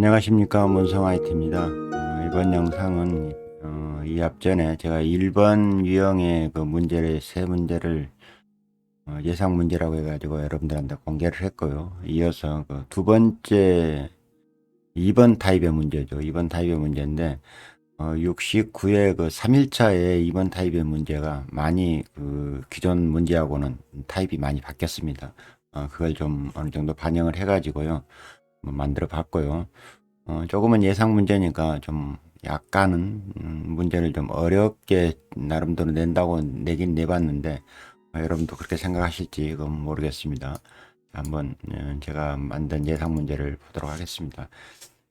안녕하십니까 문성 IT입니다. 어, 이번 영상은 어, 이 앞전에 제가 1번 유형의 그 문제를 세 문제를 어, 예상 문제라고 해가지고 여러분들한테 공개를 했고요. 이어서 그 두 번째 2번 타입의 문제죠. 2번 타입의 문제인데 어, 69의 그 3일차의 2번 타입의 문제가 많이 그 기존 문제하고는 타입이 많이 바뀌었습니다. 어, 그걸 좀 어느 정도 반영을 해가지고요. 뭐 만들어 봤고요. 어, 조금은 예상 문제니까 좀 약간은 음, 문제를 좀 어렵게 나름대로 낸다고 내긴 내봤는데 어, 여러분도 그렇게 생각하실지 그건 모르겠습니다. 한번 어, 제가 만든 예상 문제를 보도록 하겠습니다.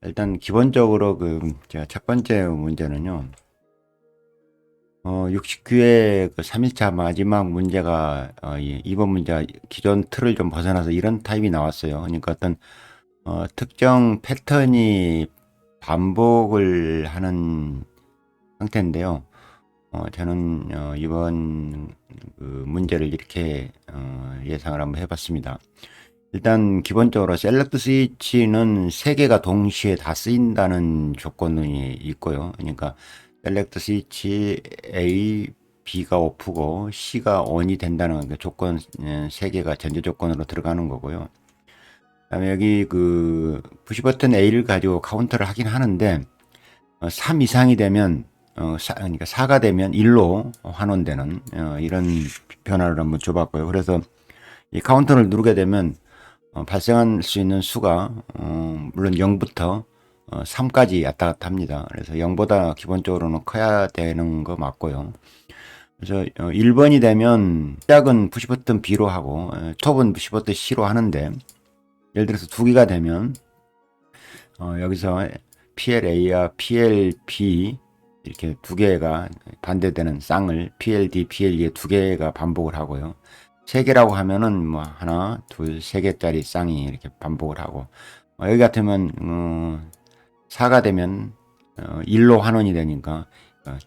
일단 기본적으로 그 제가 첫 번째 문제는요. 어, 69회 그 3일차 마지막 문제가 어, 이, 이번 문제가 기존 틀을 좀 벗어나서 이런 타입이 나왔어요. 그러니까 어떤 어, 특정 패턴이 반복을 하는 상태인데요. 어, 저는 어, 이번 그 문제를 이렇게 어, 예상을 한번 해봤습니다. 일단 기본적으로 셀렉트 스위치는 세 개가 동시에 다 쓰인다는 조건이 있고요. 그러니까 셀렉트 스위치 A, B가 오프고 C가 ON이 된다는 그 조건 에, 세 개가 전제 조건으로 들어가는 거고요. 그다음에 여기 그 푸시 버튼 A를 가지고 카운터를 하긴 하는데 어, 3 이상이 되면 어, 사, 그러니까 4가 되면 1로 환원되는 어, 이런 변화를 한번 줘봤고요. 그래서 이 카운터를 누르게 되면 어, 발생할 수 있는 수가 어, 물론 0부터 어, 3까지 왔다 갔다 합니다. 그래서 0보다 기본적으로는 커야 되는 거 맞고요. 그래서 어, 1번이 되면 시작은 푸시 버튼 B로 하고 어, 톱은 푸시 버튼 C로 하는데 예를 들어서 두 개가 되면 어, 여기서 PLA와 PLB 이렇게 두 개가 반대되는 쌍을 PLD, PLE의 두 개가 반복을 하고요. 세 개라고 하면은 뭐 하나, 둘, 세 개짜리 쌍이 이렇게 반복을 하고 어, 여기 같으면 어, 4가 되면 어, 1로 환원이 되니까 어,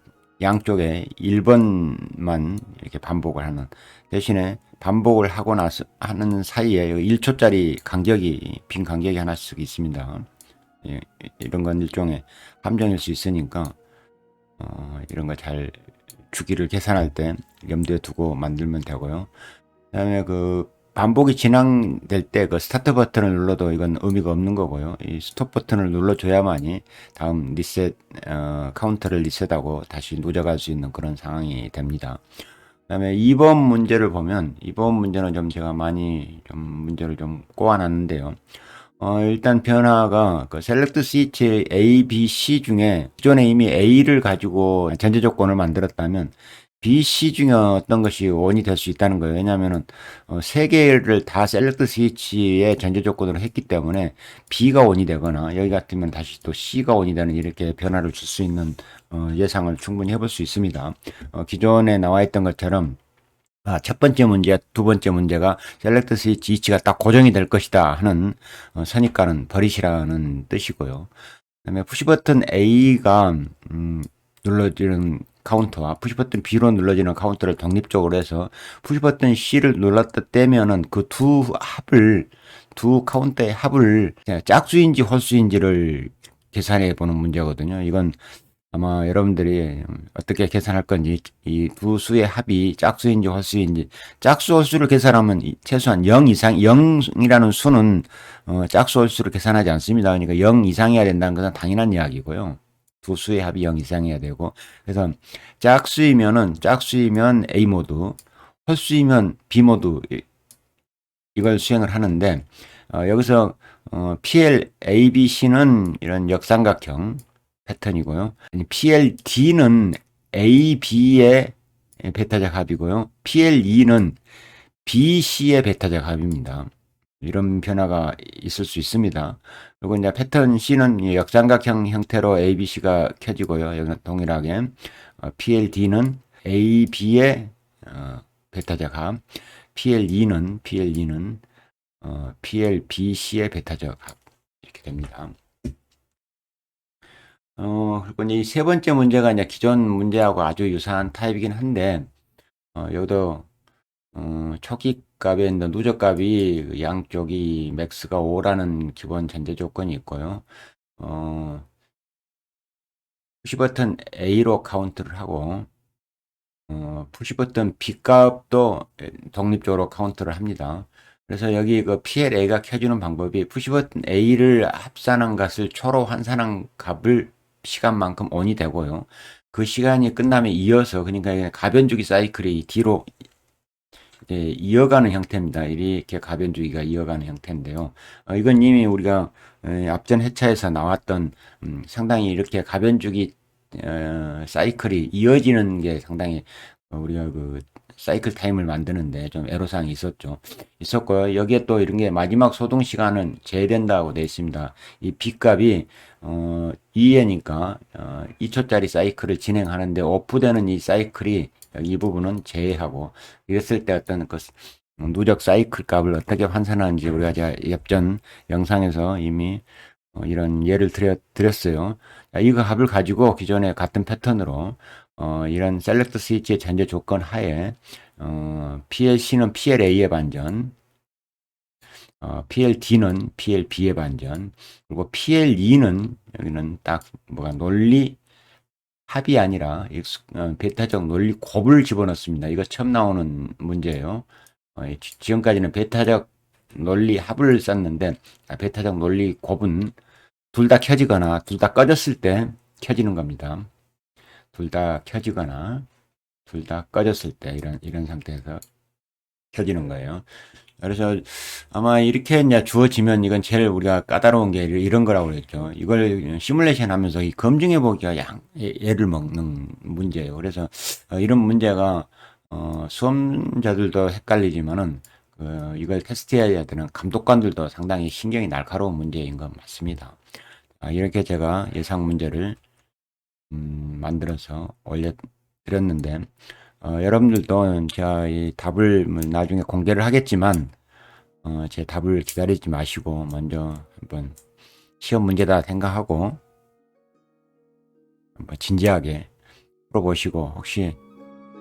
양쪽에 1번만 이렇게 반복을 하는 대신에 반복을 하고 나서 하는 사이에 1초짜리 간격이 빈 간격이 하나씩 있습니다. 예, 이런 건 일종의 함정일 수 있으니까 어, 이런 거 잘 주기를 계산할 때 염두에 두고 만들면 되고요. 그다음에 그 반복이 진행될 때 그 스타트 버튼을 눌러도 이건 의미가 없는 거고요. 이 스톱 버튼을 눌러줘야만이 다음 리셋 어, 카운터를 리셋하고 다시 누적할 수 있는 그런 상황이 됩니다. 그 다음에 2번 문제를 보면 2번 문제는 좀 제가 많이 좀 문제를 좀 꼬아놨는데요. 어, 일단 변화가 그 셀렉트 스위치 A, B, C 중에 기존에 이미 A를 가지고 전제 조건을 만들었다면 B, C 중에 어떤 것이 원이 될 수 있다는 거예요. 왜냐하면은 어, 세 개를 다 셀렉트 스위치의 전제 조건으로 했기 때문에 B가 원이 되거나 여기 같으면 다시 또 C가 원이 되는 이렇게 변화를 줄 수 있는 어, 예상을 충분히 해볼 수 있습니다. 어, 기존에 나와 있던 것처럼 아, 첫 번째 문제, 두 번째 문제가 셀렉트 스위치 위치가 딱 고정이 될 것이다 하는 어, 선입관은 버리시라는 뜻이고요. 그다음에 푸시 버튼 A가 음, 눌러지는 카운터와 푸시 버튼 B로 눌러지는 카운터를 독립적으로 해서 푸시 버튼 C를 눌렀다 떼면은 그 두 합을 두 카운터의 합을 짝수인지 홀수인지를 계산해 보는 문제거든요. 이건 아마 여러분들이 어떻게 계산할 건지 이 두 수의 합이 짝수인지 홀수인지 짝수 홀수를 계산하면 이- 최소한 0 이상 0이라는 수는 어, 짝수 홀수를 계산하지 않습니다. 그러니까 0 이상이어야 된다는 것은 당연한 이야기고요. 두 수의 합이 0 이상이어야 되고 그래서 짝수이면은 짝수이면 A 모드 홀수이면 B 모드 이- 이걸 수행을 하는데 어, 여기서 어, PL ABC는 이런 역삼각형 패턴이고요. PLD는 AB의 베타적 합이고요. PLE는 BC의 베타적 합입니다. 이런 변화가 있을 수 있습니다. 그리고 이제 패턴 C는 이 역삼각형 형태로 ABC가 켜지고요. 여기는 동일하게 어, PLD는 AB의 어, 베타적 합, PLE는 PLE는 어, PLBC의 베타적 합 이렇게 됩니다. 어, 그리고 이제 이세 번째 문제가 이제 기존 문제하고 아주 유사한 타입이긴 한데, 어, 여기도, 어, 초기 값의 이제 누적 값이 양쪽이 맥스가 5라는 기본 전제 조건이 있고요. 어, 푸시 버튼 A로 카운트를 하고 어, 푸시 버튼 B 값도 독립적으로 카운트를 합니다. 그래서 여기 그 PLA가 켜주는 방법이 푸시 버튼 A를 합산한 값을 초로 환산한 값을 시간만큼 온이 되고요. 그 시간이 끝나면 이어서 그러니까 가변주기 사이클이 뒤로 이제 이어가는 형태입니다. 이렇게 가변주기가 이어가는 형태인데요. 어, 이건 이미 우리가 에, 앞전 회차에서 나왔던 음, 상당히 이렇게 가변주기 어, 사이클이 이어지는 게 상당히 어, 우리가 그 사이클 타임을 만드는데 좀 애로사항이 있었죠. 있었고요. 여기에 또 이런 게 마지막 소동 시간은 제외된다고 되어 있습니다. 이 B 값이 어 2회니까 어 2초짜리 사이클을 진행하는데 오프되는 이 사이클이 이 부분은 제외하고 이랬을 때 어떤 그 누적 사이클 값을 어떻게 환산하는지 우리가 제가 옆전 영상에서 이미 어, 이런 예를 드렸, 드렸어요. 자, 이 값을 가지고 기존의 같은 패턴으로 어, 이런 셀렉트 스위치의 전제 조건 하에 어, PLC는 PLA의 반전, 어, PLD는 PLB의 반전, 그리고 PLE는 여기는 딱 뭐가 논리 합이 아니라 익숙, 어, 베타적 논리 곱을 집어넣습니다. 이거 처음 나오는 문제예요. 어, 지금까지는 베타적 논리 합을 썼는데 아, 베타적 논리 곱은 둘 다 켜지거나 둘 다 꺼졌을 때 켜지는 겁니다. 둘 다 켜지거나 둘 다 꺼졌을 때 이런 이런 상태에서 켜지는 거예요. 그래서 아마 이렇게 이제 주어지면 이건 제일 우리가 까다로운 게 이런 거라고 그랬죠. 이걸 시뮬레이션 하면서 이 검증해 보기가 양 애를 먹는 문제예요. 그래서 어, 이런 문제가 어, 수험자들도 헷갈리지만은 그 이걸 테스트해야 되는 감독관들도 상당히 신경이 날카로운 문제인 건 맞습니다. 아, 이렇게 제가 예상 문제를 음, 만들어서 올려드렸는데 어, 여러분들도 제가 이 답을 뭐 나중에 공개를 하겠지만 어, 제 답을 기다리지 마시고 먼저 한번 시험 문제다 생각하고 한번 진지하게 풀어보시고 혹시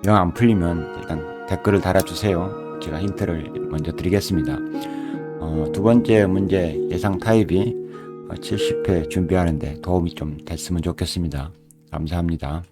영 안 풀리면 일단 댓글을 달아주세요. 제가 힌트를 먼저 드리겠습니다. 어, 두 번째 문제 예상 타입이 70회 준비하는데 도움이 좀 됐으면 좋겠습니다. 감사합니다.